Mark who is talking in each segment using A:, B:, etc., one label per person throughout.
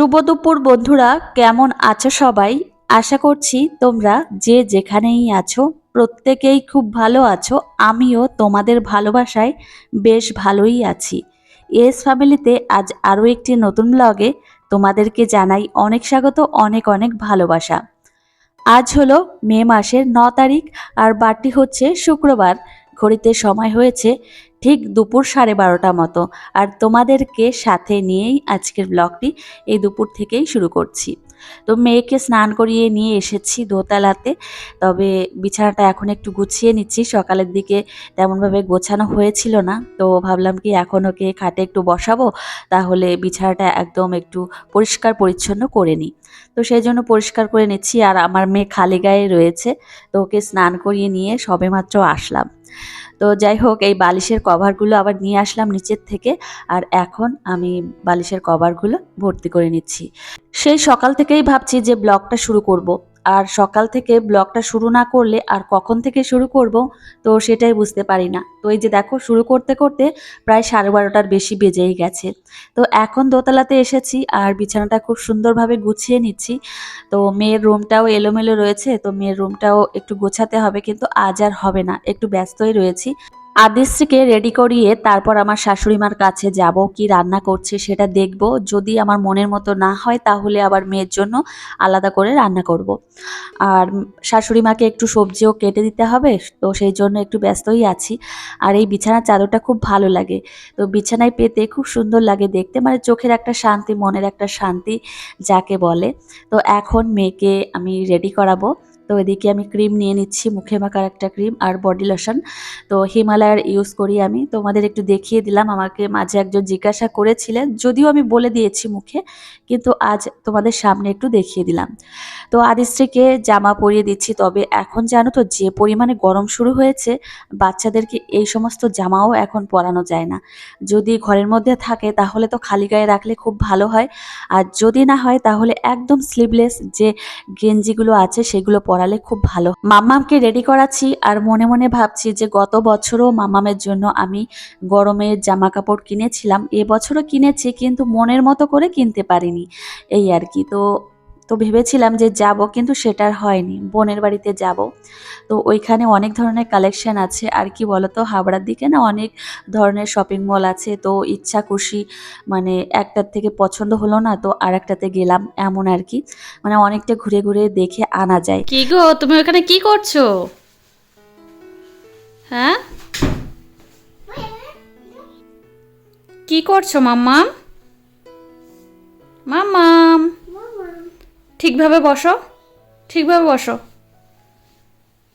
A: শুভ দুপুর বন্ধুরা, কেমন আছো সবাই? আশা করছি তোমরা যে যেখানেই আছো, প্রত্যেকেই খুব ভালো আছো। আমিও তোমাদের ভালোবাসায় বেশ ভালোই আছি। এস ফ্যামিলিতে আজ আরও একটি নতুন ব্লগে তোমাদেরকে জানাই অনেক স্বাগত, অনেক অনেক ভালোবাসা। আজ হলো মে মাসের ন তারিখ, আর বারটি হচ্ছে শুক্রবার। ঘড়িতে সময় হয়েছে ঠিক দুপুর সাড়ে বারোটা মতো। আর তোমাদেরকে সাথে নিয়েই আজকের ব্লগটি এই দুপুর থেকেই শুরু করছি। তো মেয়েকে স্নান করিয়ে নিয়ে এসেছি দোতলাতে। তবে বিছানাটা এখন একটু গুছিয়ে নিচ্ছি। সকালের দিকে তেমনভাবে গোছানো হয়েছিল না। তো ভাবলাম কি এখন ওকে খাটে একটু বসাবো, তাহলে বিছানাটা একদম একটু পরিষ্কার পরিচ্ছন্ন করে নিই। তো সেই জন্য পরিষ্কার করে নিচ্ছি। আর আমার মেয়ে খালি গায়ে রয়েছে। তো ওকে স্নান করিয়ে নিয়ে সবেমাত্র আসলাম। তো যাই হোক, এই বালিশের কভারগুলো আবার নিয়ে আসলাম নিচের থেকে আর এখন আমি বালিশের কভারগুলো ভর্তি করে নিচ্ছি সেই সকাল থেকেই ভাবছি যে ব্লগটা শুরু করব। আর সকাল থেকে ব্লগটা শুরু না করলে আর কখন থেকে শুরু করব, তো সেটাই বুঝতে পারি না। তো এই যে দেখো, শুরু করতে করতে প্রায় সাড়ে বারোটার বেশি বেজেই গেছে। তো এখন দোতলাতে এসেছি আর বিছানাটা খুব সুন্দরভাবে গুছিয়ে নিচ্ছি। তো মেয়ের রুমটাও এলোমেলো রয়েছে, তো মেয়ের রুমটাও একটু গোছাতে হবে, কিন্তু আজ আর হবে না। একটু ব্যস্তই রয়েছি। আদিশ্রীকে রেডি করিয়ে তারপর আমার শাশুড়ি মার কাছে যাব, কি রান্না করছে সেটা দেখব। যদি আমার মনের মতো না হয় তাহলে আবার মেয়ের জন্য আলাদা করে রান্না করব। আর শাশুড়ি মাকে একটু সবজিও কেটে দিতে হবে, তো সেই জন্য একটু ব্যস্তই আছি। আর এই বিছানার চাদরটা খুব ভালো লাগে। তো বিছানায় পেতে খুব সুন্দর লাগে দেখতে মানে চোখের একটা শান্তি, মনের একটা শান্তি, যাকে বলে। তো এখন মেয়েকে আমি রেডি করাবো। তো এদিকে আমি ক্রিম নিয়ে নিচ্ছি, মুখে মাখার একটা ক্রিম আর বডি লোশন তো হিমালয়ার ইউজ করি আমি। তোমাদের একটু দেখিয়ে দিলাম, আমাকে মাঝে একজন জিজ্ঞাসা করেছিলেন, যদিও আমি বলে দিয়েছি মুখে, কিন্তু আজ তোমাদের সামনে একটু দেখিয়ে দিলাম। তো আদিশ্রীকে জামা পরিয়ে দিচ্ছি, তবে এখন জানো তো যে পরিমাণে গরম শুরু হয়েছে, বাচ্চাদেরকে এই সমস্ত জামাও এখন পরানো যায় না। যদি ঘরের মধ্যে থাকে, তাহলে তো খালি গায়ে রাখলে খুব ভালো হয়। আর যদি না হয়, তাহলে একদম স্লিভলেস যে গেঞ্জিগুলো আছে, সেগুলো পরালে খুব ভালো। মাম্মামকে রেডি করাচ্ছি আর মনে মনে ভাবছি যে গত বছরও মাম্মামের জন্য আমি গরমের জামা কাপড় কিনেছিলাম এবছরও কিনেছি কিন্তু মনের মতো করে কিনতে পারিনি। এই আর কি। তো তো ভেবেছিলাম যে যাব, কিন্তু সেটা আর হয়নি। বোনের বাড়িতে যাব। তো ওইখানে অনেক ধরনের কালেকশন আছে। আর কি বলতো হাবড়ার দিকে না অনেক ধরনের শপিং মল আছে। তো ইচ্ছা খুশি মানে একটার থেকে পছন্দ হলো না, তো আর একটাতে গেলাম এমন আর কি। মানে অনেকটা ঘুরে ঘুরে দেখে আনা যায়।
B: কি গো, তুমি ওখানে কি করছ? হ্যাঁ? কি করছ, মাম্মাম? ঠিকভাবে বসো। ঠিকভাবে বসো।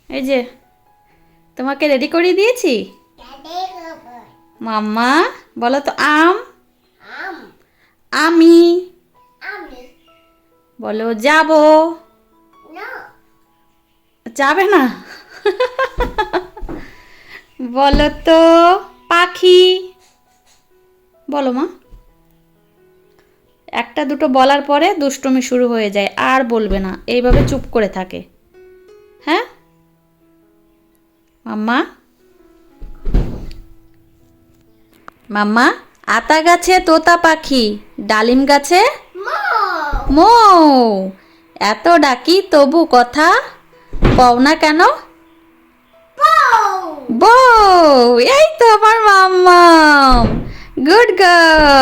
B: এই যে, তোমাকে রেডি করিয়ে দিয়েছি? মাম্মা, বলো তো আম? আমি। বলো, যাব। যাবে না? বলো তো, পাখি। বলো মা। একটা দুটো বলার পরে দুষ্টুমি শুরু হয়ে যায় আর বলবে না। এইভাবে চুপ করে থাকে। হ্যাঁ? মাম্মা? মাম্মা? আতা গাছে তোতা পাখি ডালিম গাছে? মৌ। এত ডাকি তবু কথা কও না কেন? বউ এই তো আমার মাম্মাম। Good girl.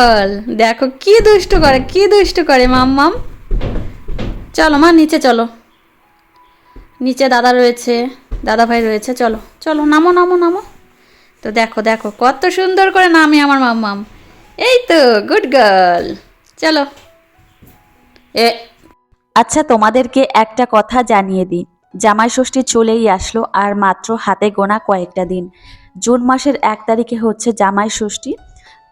B: দেখো কি দুষ্টু করে, কি দুষ্টু করে মাম্মাম চলো, মা, নিচে চলো। নিচে দাদা রয়েছে, দাদা ভাই রয়েছে, চলো চলো, নামো নামো নামো। তো দেখো দেখো, কত সুন্দর করে নামে আমার মাম্মাম এই তো গুড গার্ল চলো। এ
A: আচ্ছা তোমাদেরকে একটা কথা জানিয়ে দিই। জামাই ষষ্ঠী চলেই আসলো, আর মাত্র হাতে গোনা কয়েকটা দিন। জুন মাসের এক তারিখে হচ্ছে জামাই ষষ্ঠী।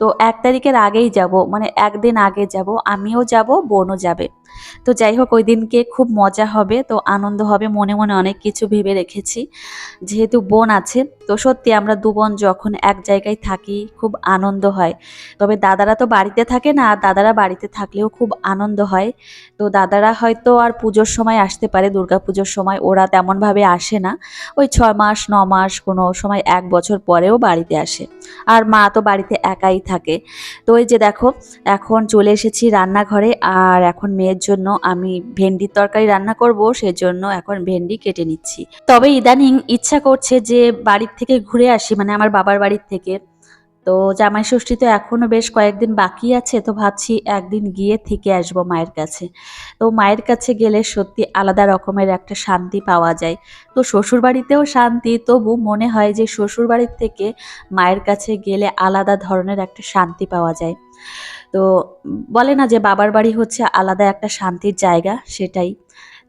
A: তো এক তারিখের আগেই যাব মানে একদিন আগে যাব আমিও যাব বোনও যাবে। তো যাই হোক, ওই দিনকে খুব মজা হবে, তো আনন্দ হবে, মনে মনে অনেক কিছু ভেবে রেখেছি। যেহেতু বোন আছে, তো সত্যি আমরা দু বোন যখন এক জায়গায় থাকি, খুব আনন্দ হয়। তবে দাদারা তো বাড়িতে থাকে না, আর দাদারা বাড়িতে থাকলেও খুব আনন্দ হয়। তো দাদারা হয়তো আর পুজোর সময় আসতে পারে, দুর্গা পুজোর সময়, ওরা তেমনভাবে আসে না। ওই ছয় মাস, ন মাস, কোনো সময় এক বছর পরেও বাড়িতে আসে। আর মা তো বাড়িতে একাই থাকে। তো ওই যে দেখো, এখন চলে এসেছি রান্নাঘরে, আর এখন মেয়ের জন্য আমি ভেন্ডির তরকারি রান্না করব, সেজন্য এখন ভেন্ডি কেটে নিচ্ছি। তবে ইদানিং ইচ্ছা করছে যে বাড়ির থেকে ঘুরে আসি মানে আমার বাবার বাড়ির থেকে। তো জামাই ষষ্ঠী তো এখনও বেশ কয়েকদিন বাকি আছে, তো ভাবছি একদিন গিয়ে থেকে আসব মায়ের কাছে। তো মায়ের কাছে গেলে সত্যি আলাদা রকমের একটা শান্তি পাওয়া যায়। তো শ্বশুর বাড়িতেও শান্তি, তবু মনে হয় যে শ্বশুর বাড়ির থেকে মায়ের কাছে গেলে আলাদা ধরনের একটা শান্তি পাওয়া যায়। তো বলে না যে বাবার বাড়ি হচ্ছে আলাদা একটা শান্তির জায়গা, সেটাই।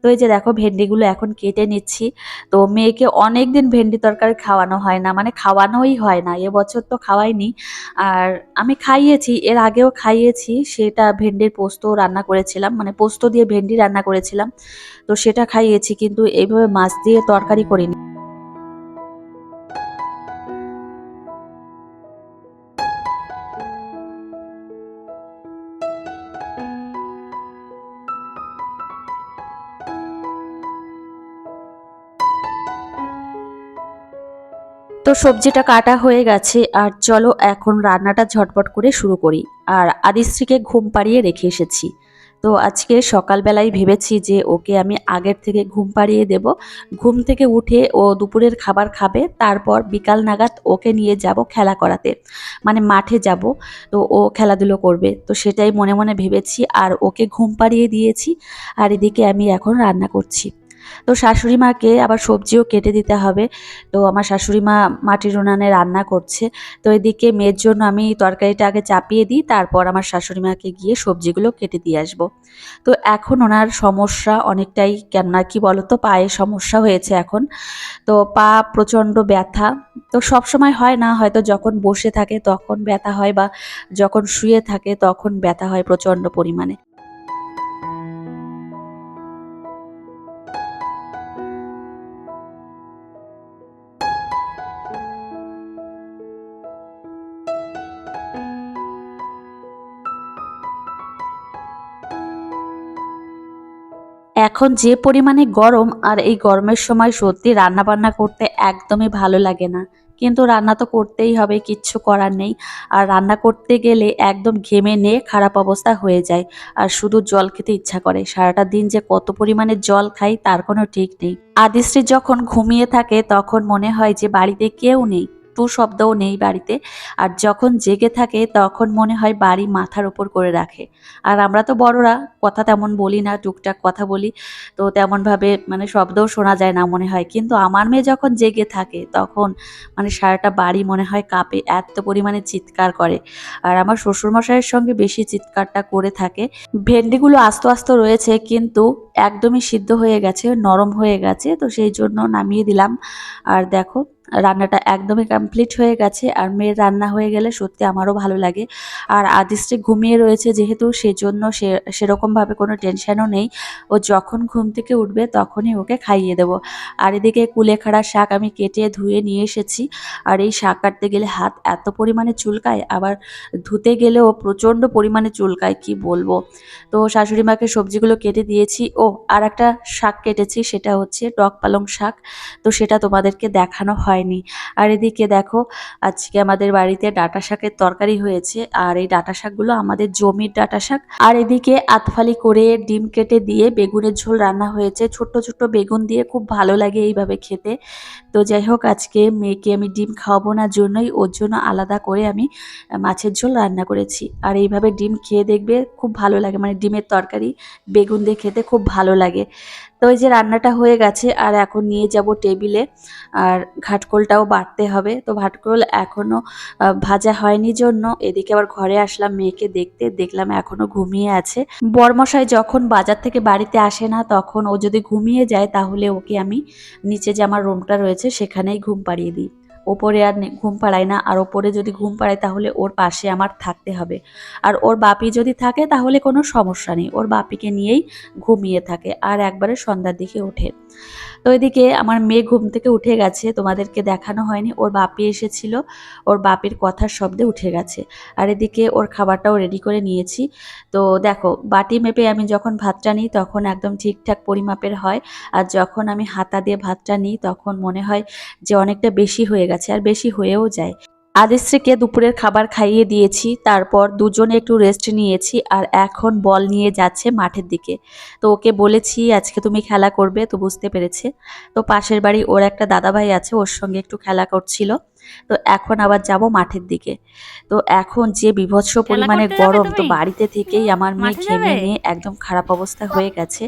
A: তো এই যে দেখো ভেন্ডিগুলো এখন কেটে নিচ্ছি। তো মেয়েকে অনেক দিন ভেন্ডি তরকারি খাওয়ানো হয় না মানে খাওয়ানোই হয় না, এবছর তো খাওয়াইনি। আর আমি খাইয়েছি, এর আগেও খাইয়েছি, সেটা ভেন্ডির পোস্ত রান্না করেছিলাম মানে পোস্ত দিয়ে ভেন্ডি রান্না করেছিলাম। তো সেটা খাইয়েছি, কিন্তু এইভাবে মাছ দিয়ে তরকারি করিনি। সবজিটা কাটা হয়ে গেছে, আর চলো এখন রান্নাটা ঝটপট করে শুরু করি। আর আদিশ্রীকে ঘুম পাড়িয়ে রেখে এসেছি। তো আজকে সকালবেলায় ভেবেছি যে ওকে আমি আগের থেকে ঘুম পাড়িয়ে দেব। ঘুম থেকে উঠে ও দুপুরের খাবার খাবে, তারপর বিকাল নাগাদ ওকে নিয়ে যাব খেলা করাতে। মানে মাঠে যাব, তো ও খেলাধুলো করবে। তো সেটাই মনে মনে ভেবেছি, আর ওকে ঘুম পাড়িয়ে দিয়েছি, আর এদিকে আমি এখন রান্না করছি। তো শাশুড়ি মাকে আবার সবজিও কেটে দিতে হবে। তো আমার শাশুড়ি মা মাটির উনানে রান্না করছে। তো এদিকে মেয়ের জন্য আমি তরকারিটা আগে চাপিয়ে দিই, তারপর আমার শাশুড়ি মাকে গিয়ে সবজিগুলো কেটে দিয়ে আসব। তো এখন ওনার সমস্যা অনেকটাই কেননা কি বলতো, পায়ে সমস্যা হয়েছে এখন। তো পা প্রচণ্ড ব্যথা। তো সব সময় হয় না, হয়তো যখন বসে থাকে তখন ব্যথা হয় বা যখন শুয়ে থাকে তখন ব্যথা হয় প্রচণ্ড পরিমাণে। এখন যে পরিমাণে গরম আর এই গরমের সময় সত্যি রান্না বান্না করতে একদমই ভালো লাগে না। কিন্তু রান্না তো করতেই হবে, কিচ্ছু করার নেই। আর রান্না করতে গেলে একদম ঘেমে নিয়ে খারাপ অবস্থা হয়ে যায়। আর শুধু জল খেতে ইচ্ছা করে। সারাটা দিন যে কত পরিমাণে জল খাই তার কোনো ঠিক নেই। আদিশ্রী যখন ঘুমিয়ে থাকে তখন মনে হয় যে বাড়িতে কেউ নেই। টু শব্দও নেই বাড়িতে। আর যখন জেগে থাকে, তখন মনে হয় বাড়ি মাথার ওপর করে রাখে। আর আমরা তো বড়রা, কথা তেমন বলি না, টুকটাক কথা বলি। তো তেমনভাবে মানে শব্দও শোনা যায় না মনে হয়। কিন্তু আমার মেয়ে যখন জেগে থাকে, তখন মানে সারাটা বাড়ি মনে হয় কাঁপে, এত পরিমাণে চিৎকার করে। আর আমার শ্বশুরমশাইয়ের সঙ্গে বেশি চিৎকারটা করে থাকে। ভেন্ডিগুলো আস্ত আস্ত রয়েছে, কিন্তু একদমই সিদ্ধ হয়ে গেছে, নরম হয়ে গেছে, তো সেই জন্য নামিয়ে দিলাম। আর দেখো রান্নাটা একদমই কমপ্লিট হয়ে গেছে আর মেয়ের রান্না হয়ে গেলে সত্যি আমারও ভালো লাগে। আর আদিশ্রী ঘুমিয়ে রয়েছে যেহেতু সেজন্য সে, সেরকমভাবে কোনো টেনশনও নেই। ও যখন ঘুম থেকে উঠবে তখনই ওকে খাইয়ে দেবো। আর এদিকে কুলেখাড়া শাক আমি কেটে ধুয়ে নিয়ে এসেছি। আর এই শাক কাটতে গেলে হাত এত পরিমাণে চুলকায়, আবার ধুতে গেলেও প্রচণ্ড পরিমাণে চুলকায়, কি বলব? তো শাশুড়ি মাকে সবজিগুলো কেটে দিয়েছি। ও আর একটা শাক কেটেছি, সেটা হচ্ছে টক পালং শাক। তো সেটা তোমাদেরকে দেখানো হয়নি। আর এদিকে দেখো, আজকে আমাদের বাড়িতে ডাটা শাকের তরকারি হয়েছে, আর এই ডাটা শাকগুলো আমাদের জমির ডাটা শাক। আর এদিকে আতফালি করে ডিম কেটে দিয়ে বেগুনের ঝোল রান্না হয়েছে। ছোট্ট ছোট্ট বেগুন দিয়ে খুব ভালো লাগে এইভাবে খেতে। তো যাই হোক, আজকে মেয়েকে আমি ডিম খাওয়াবো না জন্যই, ওর জন্য আলাদা করে আমি মাছের ঝোল রান্না করেছি। আর এইভাবে ডিম খেয়ে দেখবে খুব ভালো লাগে মানে ডিমের তরকারি, বেগুন দিয়ে খেতে খুব ভালো লাগে। তো এই যে রান্নাটা হয়ে গেছে, আর এখন নিয়ে যাব টেবিলে। আর ঘাটকোলটাও বাটতে হবে। তো ঘাটকোল এখনও ভাজা হয়নি জন্য। এদিকে আবার ঘরে আসলাম মেয়েকে দেখতে। দেখলাম এখনও ঘুমিয়ে আছে। বরমশাই যখন বাজার থেকে বাড়িতে আসে না, তখন ও যদি ঘুমিয়ে যায়, তাহলে ওকে আমি নিচে যে আমার রুমটা রয়েছে, সেখানেই ঘুম পাড়িয়ে দিই। ওপরে আর ঘুম পাড়ায় না। আর ওপরে যদি ঘুম পাড়ায়, তাহলে ওর পাশে আমার থাকতে হবে। আর ওর বাপি যদি থাকে, তাহলে কোনো সমস্যা নেই। ওর বাপিকে নিয়েই ঘুমিয়ে থাকে। আর একবারে সন্ধ্যার দিকে ওঠে। তো এদিকে আমার মেয়ে ঘুম থেকে উঠে গেছে, তোমাদেরকে দেখানো হয়নি। ওর বাপি এসেছিল, ওর বাপির কথার শব্দে উঠে গেছে। আর এদিকে ওর খাবারটাও রেডি করে নিয়েছি। তো দেখো, বাটি মেপে আমি যখন ভাতটা নিই তখন একদম ঠিকঠাক পরিমাপের হয়। আর যখন আমি হাতা দিয়ে ভাতটা নিই তখন মনে হয় যে অনেকটা বেশি হয়ে গেছে, আর বেশি হয়েও যায়। আদিশ্রীকে দুপুরের খাবার খাইয়ে দিয়েছি, তারপর দুজনে একটু রেস্ট নিয়েছি আর এখন বল নিয়ে যাচ্ছে মাঠের দিকে। তো ওকে বলেছি, আজকে তুমি খেলা করবে, তো বুঝতে পেরেছে। তো পাশের বাড়ি ওর একটা দাদাভাই আছে, ওর সঙ্গে একটু খেলা করছিল। তো এখন আবার যাব মাঠের দিকে। তো এখন যে বিভৎস পরিমাণে গরম তো বাড়িতে থেকেই আমার মেয়ে ঘেমে নিয়ে একদম খারাপ অবস্থা হয়ে গেছে।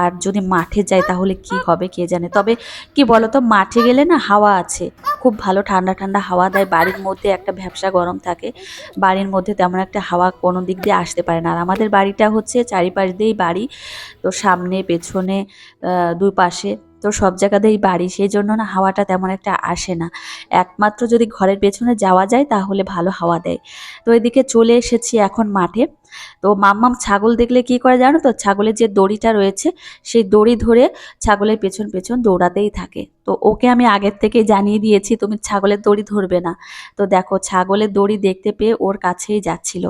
A: আর যদি মাঠে যাই তাহলে কি হবে কে জানে? তবে কি বলতো মাঠে গেলে না হাওয়া আছে। খুব ভালো ঠান্ডা ঠান্ডা হাওয়া দেয় বাড়ির মধ্যে একটা ভ্যাবসা গরম থাকে। বাড়ির মধ্যে তেমন একটা হাওয়া কোনো দিক দিয়ে আসতে পারে না। আর আমাদের বাড়িটা হচ্ছে চারিপাশ দিয়েই বাড়ি। তো সামনে পেছনে দুই পাশে তো সব জায়গাতেই বাড়ি সেই জন্য না হাওয়াটা তেমন একটা আসে না। একমাত্র যদি ঘরের পেছনে যাওয়া যায়, তাহলে ভালো হাওয়া দেয়। তো এদিকে চলে এসেছি এখন মাঠে। তো মাম্মাম ছাগল দেখলে কি করে জানো তো? ছাগলের যে দড়িটা রয়েছে, সেই দড়ি ধরে ছাগলের পেছন পেছন দৌড়াতেই থাকে। তো ওকে আমি আগের থেকেই জানিয়ে দিয়েছি, তুমি ছাগলের দড়ি ধরবে না। তো দেখো, ছাগলের দড়ি দেখতে পেয়ে ওর কাছেই যাচ্ছিল।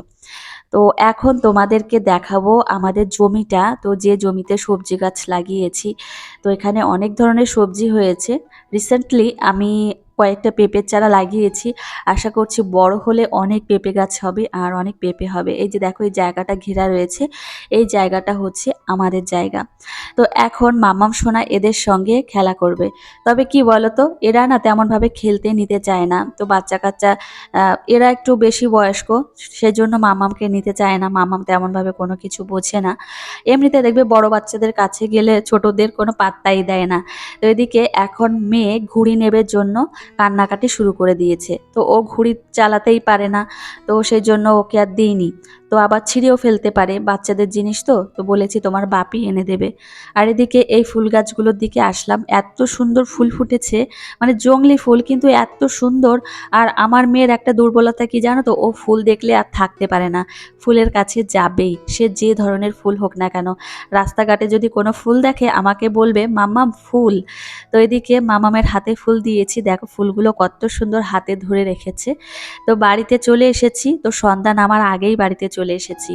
A: তো এখন তোমাদেরকে দেখাবো আমাদের জমিটা। তো যে জমিতে সবজি গাছ লাগিয়েছি, তো এখানে অনেক ধরনের সবজি হয়েছে। রিসেন্টলি আমি কয়েকটা পেঁপের চারা লাগিয়েছি। আশা করছি বড় হলে অনেক পেঁপে গাছ হবে আর অনেক পেঁপে হবে। এই যে দেখো, এই জায়গাটা ঘেরা রয়েছে। এই জায়গাটা হচ্ছে আমাদের জায়গা। তো এখন মামাম সোনা এদের সঙ্গে খেলা করবে। তবে কি বলতো, এরা না তেমনভাবে খেলতে নিতে চায় না। তো বাচ্চা কাচ্চা এরা একটু বেশি বয়স্ক, সেজন্য মামামকে নিতে চায় না। মামাম তেমনভাবে কোনো কিছু বোঝে না। এমনিতে দেখবে বড় বাচ্চাদের কাছে গেলে ছোটদের কোনো পাত্তাই দেয় না। তো এদিকে এখন মেয়ে ঘুড়ি নেবের জন্য কান্নাকাটি শুরু করে দিয়েছে। তো ও ঘুড়ি চালাতেই পারে না, তো সেই জন্য ওকে আর দিইনি। তো আবার ছিঁড়েও ফেলতে পারে বাচ্চাদের জিনিস তো তো বলেছি তোমার বাপি এনে দেবে। আর এদিকে এই ফুল গাছগুলোর দিকে আসলাম, এত সুন্দর ফুল ফুটেছে মানে জংলি ফুল কিন্তু এত সুন্দর। আর আমার মেয়ের একটা দুর্বলতা কি জানো তো, ও ফুল দেখলে আর থাকতে পারে না। ফুলের কাছে যাবেই, সে যে ধরনের ফুল হোক না কেন। রাস্তাঘাটে যদি কোনো ফুল দেখে, আমাকে বলবে, মাম্মাম, ফুল। তো এদিকে মামামের হাতে ফুল দিয়েছি, দেখো ফুলগুলো কত সুন্দর হাতে ধরে রেখেছে। তো বাড়িতে চলে এসেছি। তো সন্ধ্যা নামার আগেই বাড়িতে চলে এসেছি।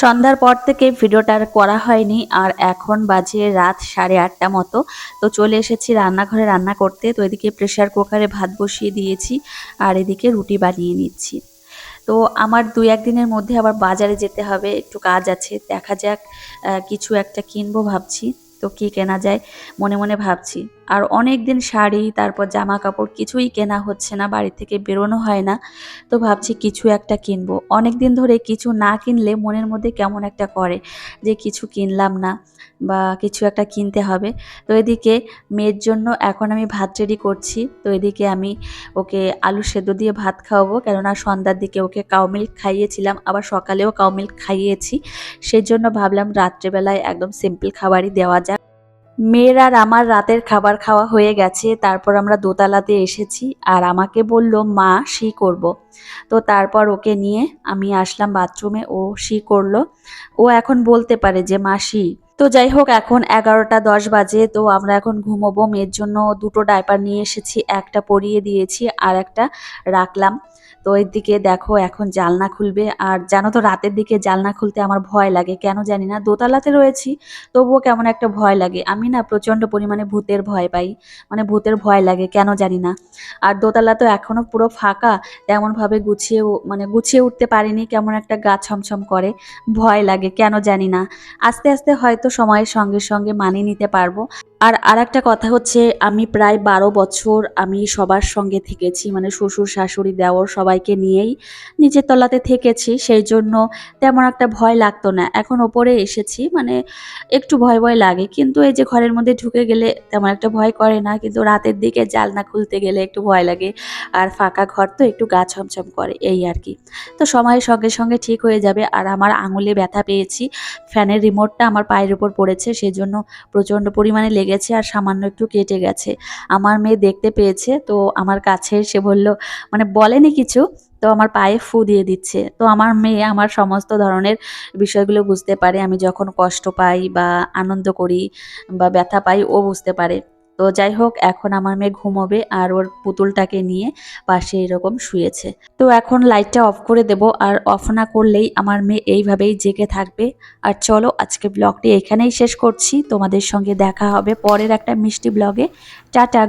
A: সন্ধ্যার পর থেকে ভিডিওটা আর করা হয়নি, আর এখন বাজে রাত সাড়ে আটটা মতো। তো চলে এসেছি রান্নাঘরে রান্না করতে। তো এদিকে প্রেশার কুকারে ভাত বসিয়ে দিয়েছি, আর এদিকে রুটি বানিয়ে নিচ্ছি। তো আমার দুই একদিনের মধ্যে আবার বাজারে যেতে হবে, একটু কাজ আছে। দেখা যাক কিছু একটা কিনবো ভাবছি। তো কি কেনা যায়? মনে মনে ভাবছি। আর অনেক দিন শাড়ি, তারপর জামা কাপড় কিছুই কেনা হচ্ছে না, বাড়ি থেকে বেরোনো হয় না। তো ভাবছি কিছু একটা কিনবো। অনেক দিন ধরে কিছু না কিনলে মনের মধ্যে কেমন একটা করে যে কিছু কিনলাম না। বা কিছু একটা কিনতে হবে। তো এদিকে মেয়ের জন্য এখন আমি ভাত রেডি করছি। তো এদিকে আমি ওকে আলু সেদ্ধ দিয়ে ভাত খাওয়াবো। কেননা সন্ধ্যার দিকে ওকে কাউ মিল্ক খাইয়েছিলাম, আবার সকালেও কাউ মিল্ক খাইয়েছি। সেই জন্য ভাবলাম রাত্রেবেলায় একদম সিম্পল খাবারই দেওয়া যাক। মেয়ের আর আমার রাতের খাবার খাওয়া হয়ে গেছে। তারপর আমরা দোতলাতে এসেছি আর আমাকে বলল, মা, শি করব। তো তারপর ওকে নিয়ে আমি আসলাম বাথরুমে। ও শি করল। ও এখন বলতে পারে যে, মা, শি। তো যাই হোক এখন এগারোটা দশ বাজে, তো আমরা এখন ঘুমোবো। মেয়ের জন্য দুটো ডাইপার নিয়ে এসেছি, একটা পরিয়ে দিয়েছি আর একটা রাখলাম। তো এর দিকে দেখো, এখন জালনা খুলবে। আর জানো তো, রাতের দিকে জালনা খুলতে আমার ভয় লাগে। কেন জানি না, দোতলাতে রয়েছি, তবুও কেমন একটা ভয় লাগে। আমি না প্রচণ্ড পরিমাণে ভূতের ভয় পাই। মানে ভূতের ভয় লাগে, কেন জানি না। আর দোতলা তো এখনও পুরো ফাঁকা, তেমনভাবে গুছিয়ে মানে গুছিয়ে উঠতে পারিনি, কেমন একটা গা ছমছম করে। ভয় লাগে, কেন জানি না। আস্তে আস্তে হয়তো সময়ের সঙ্গে সঙ্গে মানিয়ে নিতে পারব। আর আর একটা কথা হচ্ছে, আমি প্রায় বারো বছর আমি সবার সঙ্গে থেকেছি মানে শ্বশুর, শাশুড়ি, দেওর সবাইকে নিয়েই নিচের তলাতে থেকেছি, সেই জন্য তেমন একটা ভয় লাগতো না। এখন ওপরে এসেছি মানে একটু ভয় ভয় লাগে, কিন্তু এই যে ঘরের মধ্যে ঢুকে গেলে তেমন একটা ভয় করে না, কিন্তু রাতের দিকে জালনা খুলতে গেলে একটু ভয় লাগে, আর ফাঁকা ঘর তো একটু গা ছমছম করে, এই আর কি। তো সময়ের সঙ্গে সঙ্গে ঠিক হয়ে যাবে, আর আমার আঙুলে ব্যথা পেয়েছি, ফ্যানের রিমোটটা আমার পায়ের উপর পড়েছে, সেই জন্য প্রচণ্ড পরিমাণে লেগেছে আর সামান্য একটু কেটে গেছে। আমার মেয়ে দেখতে পেয়েছে, তো আমার কাছে সে বলল মানে বলেনি কিছু? তো আমার পায়ে ফু দিয়ে দিচ্ছে। তো আমার মেয়ে আমার সমস্ত ধরনের বিষয়গুলো বুঝতে পারে। আমি যখন কষ্ট পাই বা আনন্দ করি বা ব্যথা পাই, ও বুঝতে পারে। তো যাই হোক, এখন আমার মেয়ে ঘুমোবে আর ওর পুতুলটাকে নিয়ে পাশে এরকম শুয়েছে। তো এখন লাইটটা অফ করে দেব আর অফ না করলেই আমার মেয়ে এইভাবেই জেগে থাকবে। আর চলো, আজকে ব্লগটি এখানেই শেষ করছি। তোমাদের সঙ্গে দেখা হবে পরের একটা মিষ্টি ব্লগে। টাটা